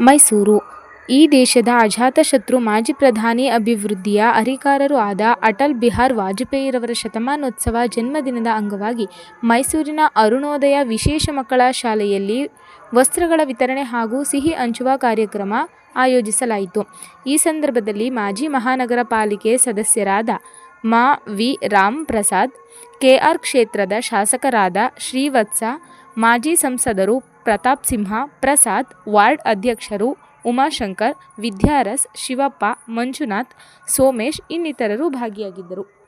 ಮೈಸೂರು. ಈ ದೇಶದ ಅಜಾತಶತ್ರು ಮಾಜಿ ಪ್ರಧಾನಿ ಅಭಿವೃದ್ಧಿಯ ಅರಿಕಾರರು ಆದ ಅಟಲ್ ಬಿಹಾರ್ ವಾಜಪೇಯಿರವರ ಶತಮಾನೋತ್ಸವ ಜನ್ಮದಿನದ ಅಂಗವಾಗಿ ಮೈಸೂರಿನ ಅರುಣೋದಯ ವಿಶೇಷ ಮಕ್ಕಳ ಶಾಲೆಯಲ್ಲಿ ವಸ್ತ್ರಗಳ ವಿತರಣೆ ಹಾಗೂ ಸಿಹಿ ಹಂಚುವ ಕಾರ್ಯಕ್ರಮ ಆಯೋಜಿಸಲಾಯಿತು. ಈ ಸಂದರ್ಭದಲ್ಲಿ ಮಾಜಿ ಮಹಾನಗರ ಪಾಲಿಕೆ ಸದಸ್ಯರಾದ ಮಾ. ವಿ. ರಾಮ್ ಪ್ರಸಾದ್ ಕೆಆರ್ ಕ್ಷೇತ್ರದ ಶಾಸಕರಾದ ಶ್ರೀವತ್ಸ, ಮಾಜಿ ಸಂಸದರು ಪ್ರತಾಪ್ ಸಿಂಹ ಪ್ರಸಾದ್ ವಾರ್ಡ್ ಅಧ್ಯಕ್ಷರು ಉಮಾಶಂಕರ್ ವಿದ್ಯಾರಸ್ ಶಿವಪ್ಪ ಮಂಜುನಾಥ್ ಸೋಮೇಶ್ ಇನ್ನಿತರರು ಭಾಗಿಯಾಗಿದ್ದರು.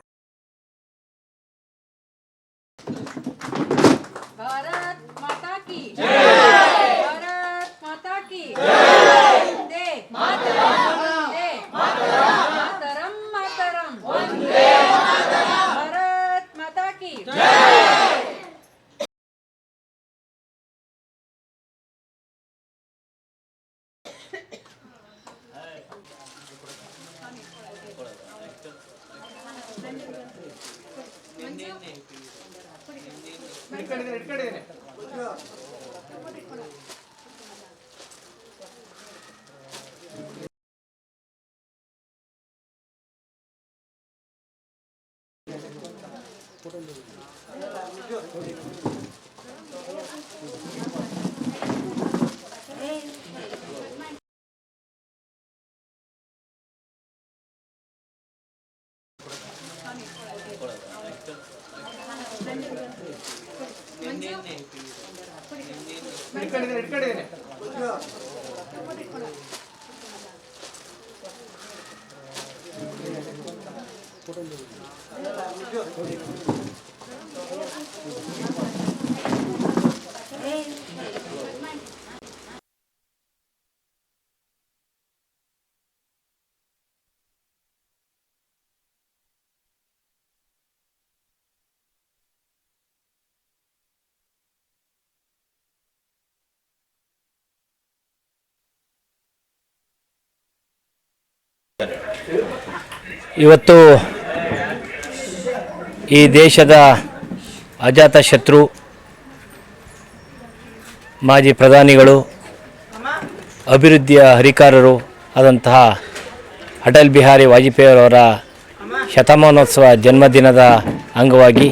これ。ಇಟ್ಕೊಂಡಿದ್ದೀನಿ ಇಟ್ಕೊಂಡಿದ್ದೀನಿ ಫೋಟೋ ಇವತ್ತು ಈ ದೇಶದ ಅಜಾತ ಶತ್ರು, ಮಾಜಿ ಪ್ರಧಾನಿಗಳು, ಅಭಿವೃದ್ಧಿಯ ಹರಿಕಾರರು ಆದಂತಹ ಅಟಲ್ ಬಿಹಾರಿ ವಾಜಪೇಯಿಯವರ ಶತಮಾನೋತ್ಸವ ಜನ್ಮದಿನದ ಅಂಗವಾಗಿ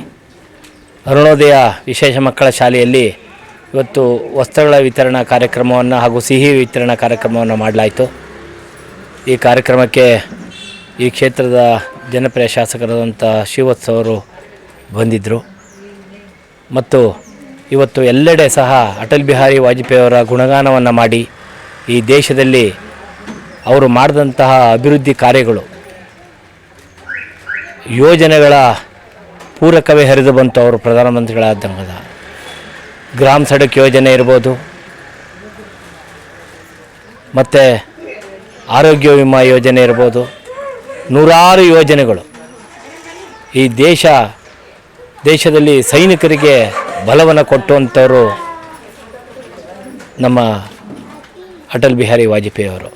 ಅರುಣೋದಯ ವಿಶೇಷ ಮಕ್ಕಳ ಶಾಲೆಯಲ್ಲಿ ಇವತ್ತು ವಸ್ತ್ರಗಳ ವಿತರಣಾ ಕಾರ್ಯಕ್ರಮವನ್ನು ಹಾಗೂ ಸಿಹಿ ವಿತರಣಾ ಕಾರ್ಯಕ್ರಮವನ್ನು ಮಾಡಲಾಯಿತು. ಈ ಕಾರ್ಯಕ್ರಮಕ್ಕೆ ಈ ಕ್ಷೇತ್ರದ ಜನಪ್ರಿಯ ಶಾಸಕರಾದಂಥ ಶಿವತ್ಸ ಅವರು ಬಂದಿದ್ದರು. ಮತ್ತು ಇವತ್ತು ಎಲ್ಲೆಡೆ ಸಹ ಅಟಲ್ ಬಿಹಾರಿ ವಾಜಪೇಯಿಯವರ ಗುಣಗಾನವನ್ನು ಮಾಡಿ ಈ ದೇಶದಲ್ಲಿ ಅವರು ಮಾಡಿದಂತಹ ಅಭಿವೃದ್ಧಿ ಕಾರ್ಯಗಳು ಯೋಜನೆಗಳ ಪೂರಕವೇ ಹರಿದು ಬಂತು ಅವರು ಪ್ರಧಾನಮಂತ್ರಿಗಳಾದಂಗದ ಗ್ರಾಮ ಸಡಕ್ ಯೋಜನೆ ಇರ್ಬೋದು, ಮತ್ತು ಆರೋಗ್ಯ ವಿಮಾ ಯೋಜನೆ ಇರ್ಬೋದು ನೂರಾರು ಯೋಜನೆಗಳು. ಈ ದೇಶ, ದೇಶದಲ್ಲಿ ಸೈನಿಕರಿಗೆ ಬಲವನ್ನು ಕೊಟ್ಟುವಂಥವರು ನಮ್ಮ ಅಟಲ್ ಬಿಹಾರಿ ವಾಜಪೇಯಿ ಅವರು.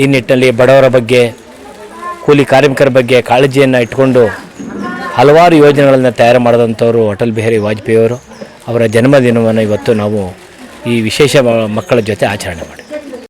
ಈ ನಿಟ್ಟಿನಲ್ಲಿ ಬಡವರ ಬಗ್ಗೆ, ಕೂಲಿ ಕಾರ್ಮಿಕರ ಬಗ್ಗೆ ಕಾಳಜಿಯನ್ನು ಇಟ್ಕೊಂಡು ಹಲವಾರು ಯೋಜನೆಗಳನ್ನು ತಯಾರು ಮಾಡಿದಂಥವರು ಅಟಲ್ ಬಿಹಾರಿ ವಾಜಪೇಯಿಯವರು ಅವರ. ಜನ್ಮದಿನವನ್ನು ಇವತ್ತು ನಾವು ಈ ವಿಶೇಷ ಮಕ್ಕಳ ಜೊತೆ ಆಚರಣೆ ಮಾಡಿ